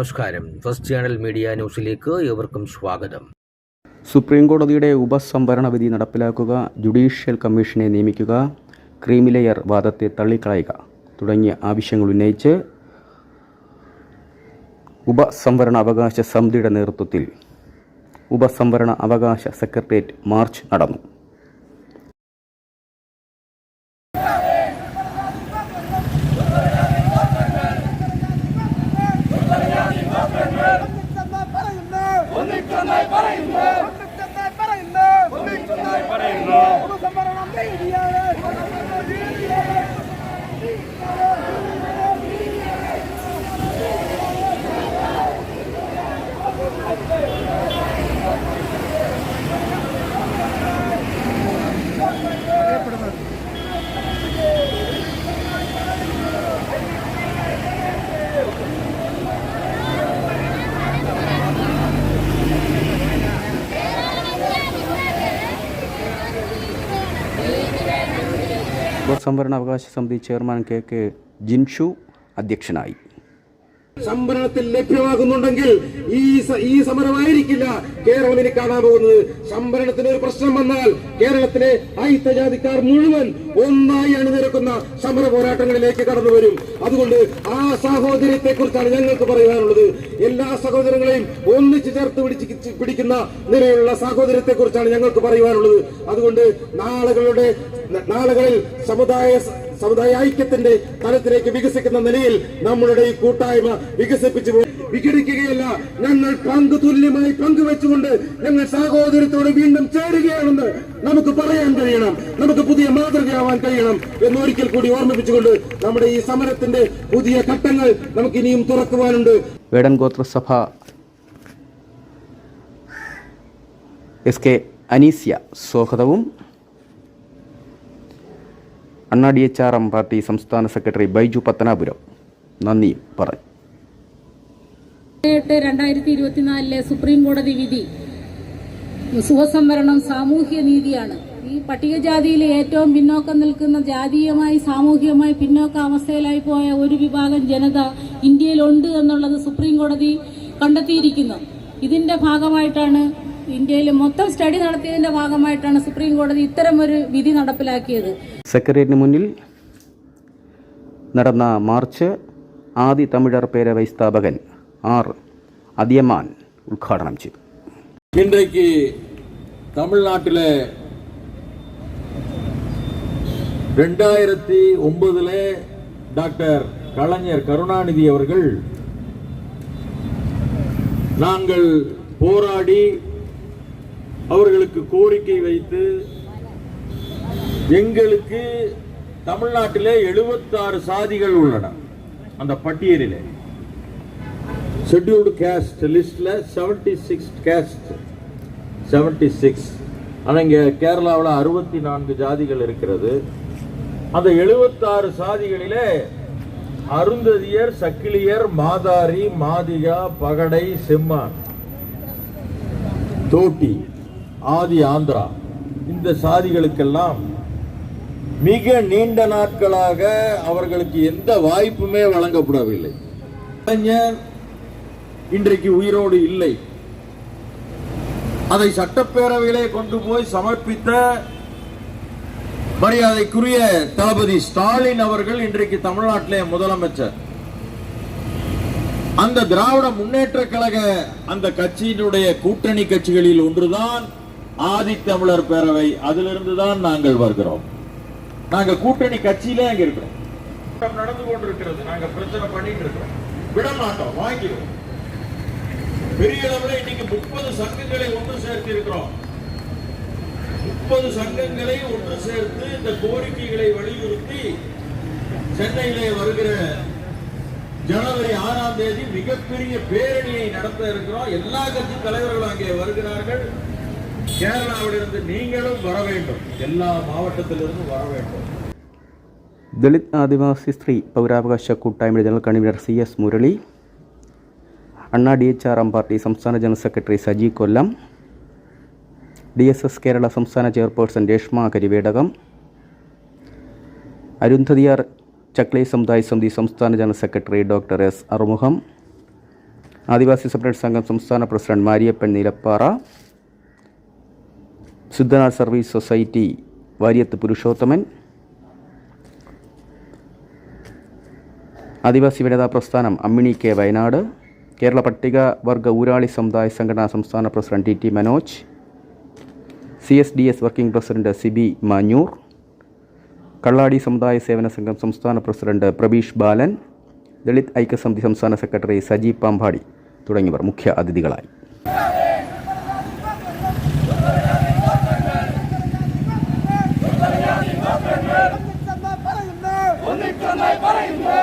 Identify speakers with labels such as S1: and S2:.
S1: നമസ്കാരം. First channel media ന്യൂസിലേക്ക് ഏവർക്കും സ്വാഗതം.
S2: സുപ്രീം കോടതിയുടെ ഉപസംവരണ വിധി നടപ്പിലാക്കുക ജുഡീഷ്യൽ കമ്മീഷനെ നിയമിക്കുക ക്രീമിലെയർ വാദത്തെ തള്ളിക്കളയുക തുടങ്ങിയ ആവശ്യങ്ങൾ ഉന്നയിച്ച് ഉപസംവരണ അവകാശ സമിതിയുടെ നേതൃത്വത്തിൽ ഉപസംവരണ അവകാശ സെക്രട്ടേറിയറ്റ് മാർച്ച് നടന്നു. ഉപസംവരണ അവകാശ സമിതി ചെയർമാൻ കെ കെ ജിൻഷു അധ്യക്ഷനായി
S3: സംഭരണത്തിൽ ലഭ്യമാകുന്നുണ്ടെങ്കിൽ ഈ ഈ സമരമായിരിക്കില്ല കേരളം ഇനി കാണാൻ പോകുന്നത്. സംവരണത്തിന് ഒരു പ്രശ്നം വന്നാൽ കേരളത്തിലെ അയിത്തജാതിക്കാർ മുഴുവൻ ഒന്നായി അണിനിരക്കുന്ന സമര പോരാട്ടങ്ങളിലേക്ക് കടന്നു വരും. അതുകൊണ്ട് ആ സാഹോദര്യത്തെ കുറിച്ചാണ് ഞങ്ങൾക്ക് പറയാനുള്ളത്. എല്ലാ സഹോദരങ്ങളെയും ഒന്നിച്ചു ചേർത്ത് പിടിച്ച് പിടിക്കുന്ന നിലയിലുള്ള സാഹോദര്യത്തെ കുറിച്ചാണ് ഞങ്ങൾക്ക് പറയുവാനുള്ളത്. അതുകൊണ്ട് നാളുകളുടെ നാളുകളിൽ സമുദായ സമുദായ ഐക്യത്തിന്റെ തലത്തിലേക്ക് വികസിക്കുന്ന നിലയിൽ നമ്മളുടെ ഈ കൂട്ടായ്മ വികസിപ്പിച്ചു വിഘടിക്കുകയല്ല. ഞങ്ങൾ പങ്ക് തുല്യമായി പങ്കുവെച്ചുകൊണ്ട് ഞങ്ങൾ സഹോദരത്തോട് വീണ്ടും ചേരുകയാണെന്ന് നമുക്ക് പറയാൻ കഴിയണം. നമുക്ക് പുതിയ മാതൃകയാവാൻ കഴിയണം എന്ന് ഒരിക്കൽ കൂടി ഓർമ്മിപ്പിച്ചുകൊണ്ട് നമ്മുടെ ഈ സമരത്തിന്റെ പുതിയ ഘട്ടങ്ങൾ നമുക്ക് ഇനിയും തുറക്കുവാനുണ്ട്.
S2: വേടൻ ഗോത്രസഭ എസ് കെ അനീസ്യ സ്വാഗതവും അണ്ണാ D H R M party സംസ്ഥാന സെക്രട്ടറി ബൈജു പത്തനാപുരം. നന്ദി പറഞ്ഞു
S4: എട്ട് രണ്ടായിരത്തി ഇരുപത്തിനാലിലെ സുപ്രീം കോടതി വിധി. സുഖസംവരണം സാമൂഹ്യ നീതിയാണ്. ഈ പട്ടികജാതിയിലെ ഏറ്റവും പിന്നോക്കം നിൽക്കുന്ന ജാതീയമായി സാമൂഹികമായി പിന്നോക്ക അവസ്ഥയിലായി പോയ ഒരു വിഭാഗം ജനത ഇന്ത്യയിലുണ്ട് എന്നുള്ളത് സുപ്രീം കോടതി കണ്ടെത്തിയിരിക്കുന്നു. ഇതിന്റെ ഭാഗമായിട്ടാണ് ഇന്ത്യയിൽ മൊത്തം സ്റ്റഡി നടത്തിയതിന്റെ ഭാഗമായിട്ടാണ് സുപ്രീം കോടതി ഇത്തരമൊരു വിധി നടപ്പിലാക്കിയത്
S2: സെക്രട്ടേറിയറ്റിന് മുന്നിൽ നടന്ന മാർച്ച് ആദി തമിഴർ പേരവൈ സ്ഥാപകൻ ആർ അതിയമാൻ ഉദ്ഘാടനം ചെയ്തു
S5: இன்றைக்கு தமிழ்நாட்டில் ரெண்டாயிரத்தி ஒன்பதுல டாக்டர் கலைஞர் கருணாநிதி அவர்கள் நாங்கள் போராடி அவர்களுக்கு கோரிக்கை வைத்து எங்களுக்கு தமிழ்நாட்டிலே 76 சாதிகள் உள்ளன. அந்த பட்டியலிலே. ஷெட்யூல்டு கேஸ்ட் லிஸ்டில் seventy six caste seventy six ஆனால் இங்கே கேரளாவில் அறுபத்தி நான்கு ஜாதிகள் இருக்கிறது. அந்த எழுபத்தாறு சாதிகளிலே அருந்ததியர் சக்கிலியர் மாதாரி மாதிகா பகடை செம்மான். தோட்டி. ஆதி ஆந்திரா. இந்த சாதிகளுக்கெல்லாம் மிக நீண்ட நாட்களாக அவர்களுக்கு எந்த வாய்ப்புமே வழங்கப்படவில்லை. கலைஞர் இன்றைக்கு உயிரோடு இல்லை. அதை சட்டப்பேரவையிலே கொண்டு போய் சமர்ப்பித்த மரியாதைக்குரிய தளபதி ஸ்டாலின் அவர்கள் இன்றைக்கு தமிழ்நாட்டிலே முதலமைச்சர். அந்த திராவிட முன்னேற்ற கழக அந்த கட்சியினுடைய கூட்டணி கட்சிகளில் ஒன்றுதான் ஆதித்தமிழர் பேரவை அதிலிருந்து தான் நாங்கள் வருகிறோம். நாங்க கூட்டணி கட்சியிலே அங்க இருக்கிறோம். நடந்து கொண்டிருக்கிறது. நாங்க பிரச்சனை பண்ணிட்டு இருக்கிறோம். விட மாட்டோம் வாங்கிடுவோம். பெரிய அளவில் இன்னைக்கு முப்பது சங்கங்களை ஒன்று சேர்த்து இருக்கிறோம். முப்பது சங்கங்களை ஒன்று சேர்த்து இந்த கோரிக்கைகளை வலியுறுத்தி சென்னையிலே வருகிற ஜனவரி ஆறாம் தேதி மிகப்பெரிய பேரணியை நடத்த இருக்கிறோம். எல்லா கட்சி தலைவர்களும் அங்கே வருகிறார்கள். கேரளாவிலிருந்து நீங்களும் வர வேண்டும் எல்லா மாவட்டத்திலிருந்தும் வர வேண்டும்
S2: ദളിത് ആദിവാസി സ്ത്രീ പൗരാവകാശ കൂട്ടായ്മയുടെ general convener C S Murali അണ്ണാ D H R M party സംസ്ഥാന general secretary Saji Kollam D S S Kerala സംസ്ഥാന ചെയർപേഴ്സൺ രേഷ്മ കരിവേടകം അരുന്ധതിയാർ ചക്ലൈ സമുദായ സമിതി സംസ്ഥാന general secretary doctor S Arumugham ആദിവാസി സെപ്പറേറ്റ് സംഘം സംസ്ഥാന president Mariyappan നീലപ്പാറ Siddhanath service society Varyath Purushothaman. Adivasi വനിതാ പ്രസ്ഥാനം Ammini K Wayanad. Kerala പട്ടിക വർഗ ഊരാളി സമുദായ സംഘടനാ സംസ്ഥാന president T T Manoj. C S D S working president Siby Manjoor. Kalladi സമുദായ സേവന സംഘം സംസ്ഥാന പ്രസിഡന്റ് പ്രബീഷ് ബാലൻ. ദളിത് ഐക്യസമിതി സംസ്ഥാന സെക്രട്ടറി സജി പാമ്പാടി തുടങ്ങിയവർ മുഖ്യ അതിഥികളായി.
S6: ഒന്നിച്ചൊന്നായി പറയുന്നു. ഒന്നിച്ചൊന്നായി പറയുന്നു.